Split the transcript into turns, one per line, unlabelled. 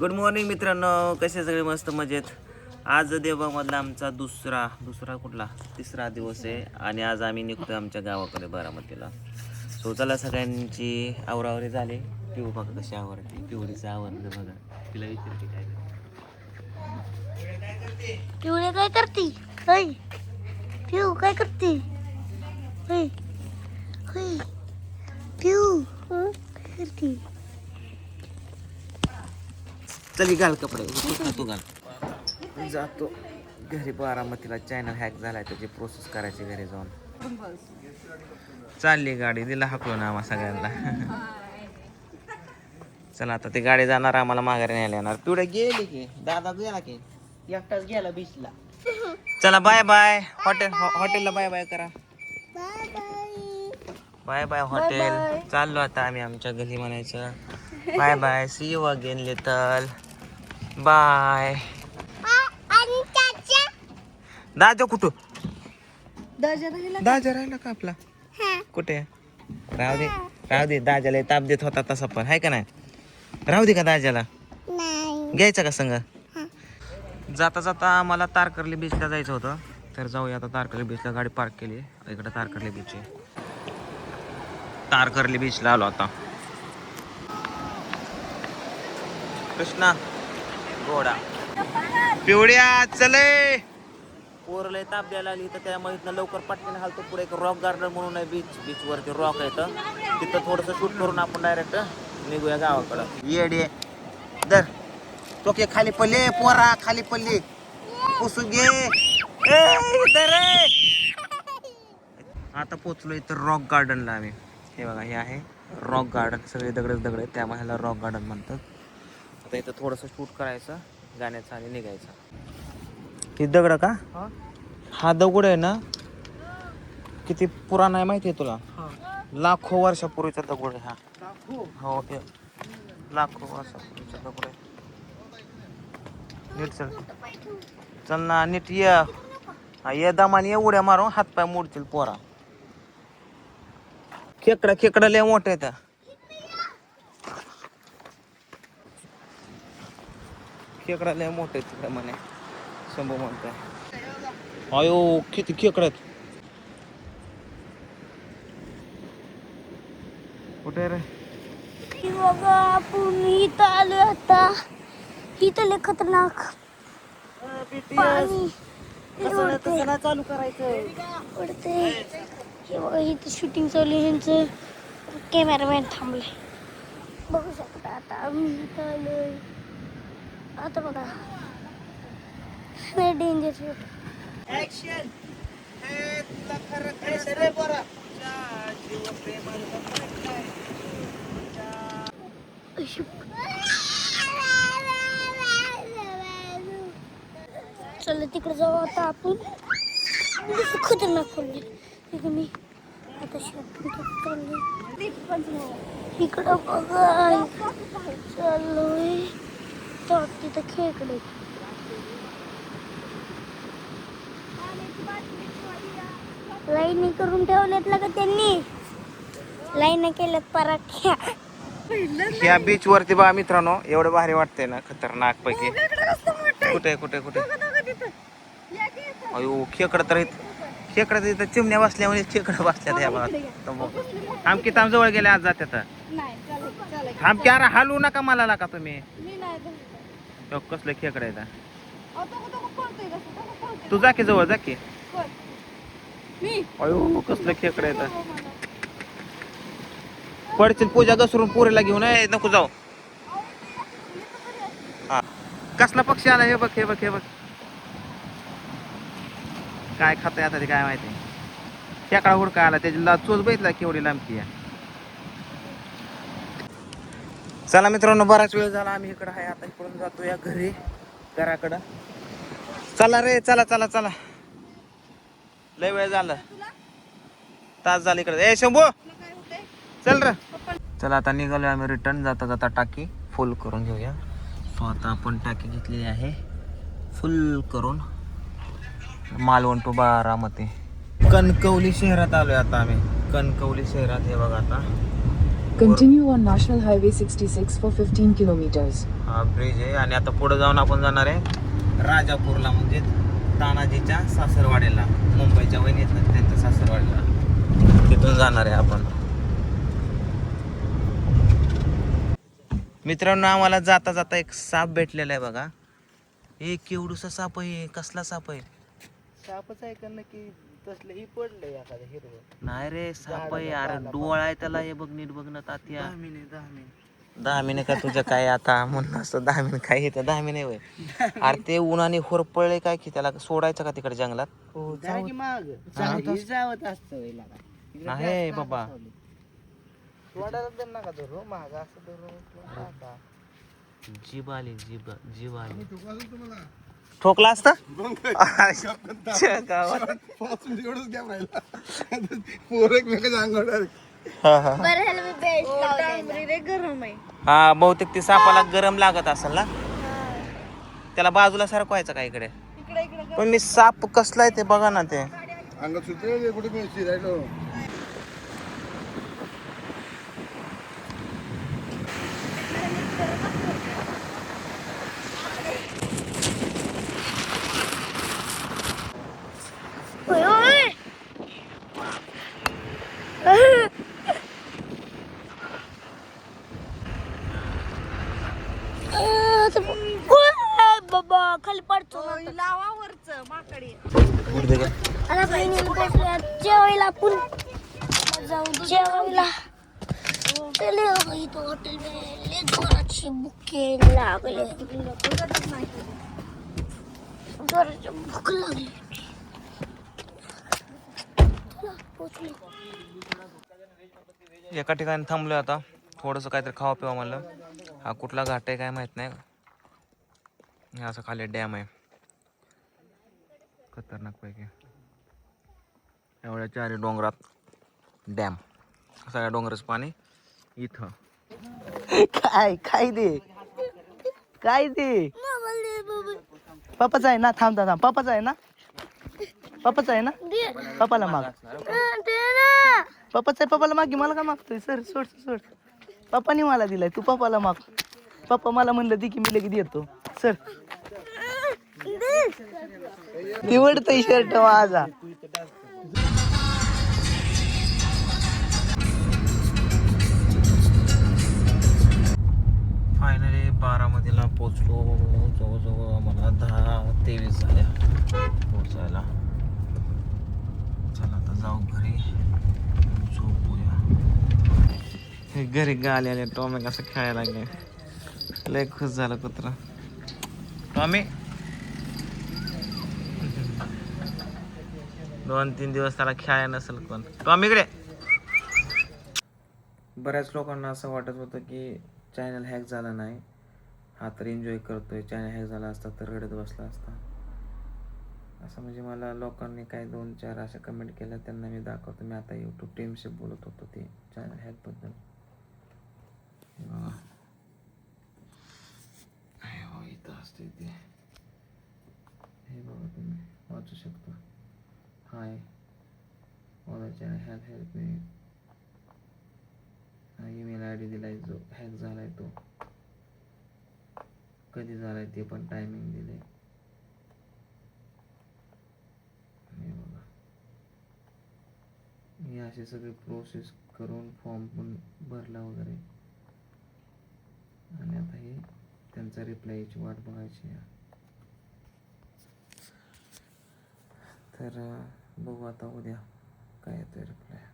Good morning मित्रांनो. कसे सगळे मस्त मजेत? आज देवबागमधला आमचा दुसरा दुसरा कुठला? तिसरा दिवस आहे आणि आज आम्ही निघतो आमच्या गावाकडे बारामतीला. सो चला सगळ्यांची आवरावरी झाली. पिऊ बघा कशी आवडते पिवळीचं आवरलं बघा. तिला विचारते काय
पिवळी काय करते? पिऊ काय करते? पिऊ काय करते?
चल घाल कपडे. तू तू घाल जातो. घरी बारामतीला चॅनल हॅक झालाय त्याची प्रोसेस करायची घरी जाऊन. चालली गाडी दिला हाकलून आम्हा सगळ्यांना. चला आता ती गाडी जाणार आम्हाला माघारी न्यायला येणार. पिवड्या गेली की दादा गेला की
एकटाच गेला बीचला
चला बाय बाय हॉटेल हॉटेलला बाय बाय करा.
Bye bye
bye bye hotel चाललो आता आम्ही आमच्या घरी म्हणायचं. Bye bye see you again little bye. दाजा कुठं?
दाजा राहिला
दाजा राहिला का आपला? कुठे? राहू दे राहू दे. दाजाला ताप देत होता तसा पण. आहे का नाही? राहू दे का दाजाला?
नाही.
घ्यायचा का संग? जाता जाता आम्हाला तारकर्ली बीचला जायचं होतं. तर जाऊया आता तारकर्ली बीचला गाडी पार्क केली. इकडे तारकर्ली बीच आहे. तारकर्ली बीचला आलो आता. कृष्णा घोडा. पिवड्या चले! पोरले ताप द्यायला आली तर त्यामुळे लवकर पटकन हालतो. पुढे एक रॉक गार्डन म्हणून आहे बीच बीच वरती रॉक आहे तर तिथं थोडंसं शूट करून आपण डायरेक्ट निघूया गावाकडं. येडे. दर तो के खाली पडले पोरा खाली पडली. पुसून घे. आता पोचलो इथं रॉक गार्डनला आम्ही. हे बघा हे आहे रॉक गार्डन सगळे दगडच दगड आहेत. त्यामुळे ह्याला रॉक गार्डन म्हणतात. आता इथं थोडंसं शूट करायचं गाण्याचं आणि निघायचं. ही दगड का? हा. दगड आहे ना? किती पुराणा आहे माहिती आहे तुला? लाखो वर्षापूर्वीचा दगड आहे हा. हो लाखो वर्षापूर्वीचा दगड आहे. नीट चल. चल ना नीट ये. ये दमाने ये उड्या मारून हातपाय मोडतील पोरा. खेकडा खेकडा लय मोठे आहेत. खेकडा लय मोठे तिकडे म्हणे शंभू म्हणताय. अयो किती खेकडे आहेत? कुठे रे?
बघा आपण इथं आलोय आता. इथं लय खतरनाक पाणी उडते
चालू करायचं
उडते हे बघा इथं शूटिंग चालू आहे यांचं. कॅमेरामॅन थांबले बघू शकता आता आम्ही इथं आलोय. आता बघा लय डेंजर शूट
ऍक्शन
चला तिकडे जाऊ आता आपण नुसतं खतरनाक पडले इकडे मी आता शॉपिंग चालले इकडं बघा चाललोय तर तिथं खेकडे लाईनी करून ठेवल्यात ना का त्यांनी. लाईन केल्यात पराठ्या.
या बीच वरती बा मित्रांनो एवढं भारी वाटतंय ना खतरनाक पैकी. कुठे कुठे कुठे? अयो खेकड तर खेकड तर इथं चिमण्या बसल्या म्हणजे खेकड बसल्या या बघा. आमकी ताम जवळ गेले आज जात्यात आमकी अरे हालू नका मला का तुम्ही. तो कसलं खेकड आहे तू जा की जवळ जा की. अयो कसलं खेकड आहे पडतील पूजा घसरून पोरीला घेऊन ये नको जाऊ. हा. कसला पक्षी आला हे बघ हे बघ हे बघ. काय खातंय आता ते काय माहिती. खेकडा हुडका आला त्याची ला चोच बघितला केवढी लांबकी आहे. चला मित्रांनो बराच वेळ झाला आम्ही इकडं आहे आता इकडून जातो या घरी घराकडं. चला रे चला चला चला. लय वेळ झाला. तास झाला इकडे. ए शंभू! चल रे. चला आता निघालो आम्ही रिटर्न जाता जाता टाकी फुल करून घेऊया. सो आता आपण टाकी घेतलेली आहे. फुल करून. मालवण टू बारामती. कणकवली शहरात आलोय आता आम्ही. कणकवली शहरात हे बघा आता.
Continue on National Highway 66 for 15 kilometers.
हा ब्रिज आहे. आणि आता पुढे जाऊन आपण जाणार आहे राजापूरला म्हणजे तानाजीच्या सासरवाडीला मुंबईच्या वहिनीत ना त्यांच्या सासरवाडीला. तिथून जाणार आहे आपण. मित्रांनो आम्हाला जाता जाता एक साप भेटलेला आहे बघा. एक केवढूसा साप आहे कसला साप आहे?
सापच आहे का नक्की? तसलं ही पडलंय एखादं हिरवं.
नाही रे साप आहे अरे डोळा आहे त्याला हे बघ नीट बघ ना तात्या.
दहा मिनिट दहा
महिने का तुझ्या काय आता? म्हणून असं दहा महिने काय येतं दहा महिने वय अरे ते उन्हाने होरपळले काय की त्याला सोडायचं का तिकडे जंगलात?
हो जा की माग. जावत असतं
नाही बाबा.
सावली. सोडायला तर नका धरू महाग असं धरून टाका.
जीभ आली जीभ जीभ आली. ठोकला असता?
बरं झालं मी बेल्ट लावलेला
हा बहुतेक ते सापाला गरम लागत असेल ना? त्याला बाजूला सारखवायचं का इकडे? पण मी साप कसला आहे ते बघा ना ते.
अंगात सुचले कुठे शिरायलो?
जेवायला आपण जाऊ जेवायला चले हॉटेल लागले भूक लागली
एका ठिकाणी थांबलो आता. थोडंसं काहीतरी खावा पिवा म्हणलं. हा कुठला घाट आहे काय माहीत नाही. असं खाली डॅम आहे. खतरनाक पैकी. एवढ्या चारी डोंगरात डॅम. सगळ्या डोंगरच पाणी इथं.
काय काय दे काय दे पप्पाच आहे ना थांब थांब थांब. पप्पाच आहे ना? पप्पाच आहे ना? पप्पाला माग. पप्पाच आहे पप्पाला मागे मला का मागतोय? सर सोड सोड. पप्पानी मला दिलाय तू पप्पाला माग. पप्पा मला म्हणलं दे की मी लगेच येतो सर निवडतोय शर्ट माझा.
फायनली बारामतीला पोचलो जवळजवळ आम्हाला दहा तेवीस झाल्या पोचायला चला आता जाऊ घरी. झोपूया. हे घरी गाले आले टॉमी कसं खेळायला लागले. लय खुश झालं कुत्रा. टॉमी. दोन तीन दिवस त्याला खेळायला नसेल कोण. टॉमी इकडे. बऱ्याच लोकांना असं वाटत होतं की चॅनल हॅक झाला नाही. हा तर एन्जॉय करतोय. चॅनल हॅक झाला असता तर रडत बसला असता. असं म्हणजे मला लोकांनी काही दोन चार अशा कमेंट केल्या त्यांना मी दाखवतो. मी आता यूट्यूब टीमशी बोलत होतो ते चॅनल हॅकबद्दल हे इथं असते ते. हे बघा तुम्ही वाचू शकता हाय माझा चॅनल हेल्प मी हा ईमेल आय डी दिलाय जो हॅक झालाय तो. कधी झालाय ते पण टायमिंग दिले हे बघा. मी असे सगळे प्रोसेस करून फॉर्म पण भरला वगैरे. आणि आता हे त्यांचा रिप्लायची वाट बघायची आहे. तर बघू आता उद्या. काय येतोय रिप्लाय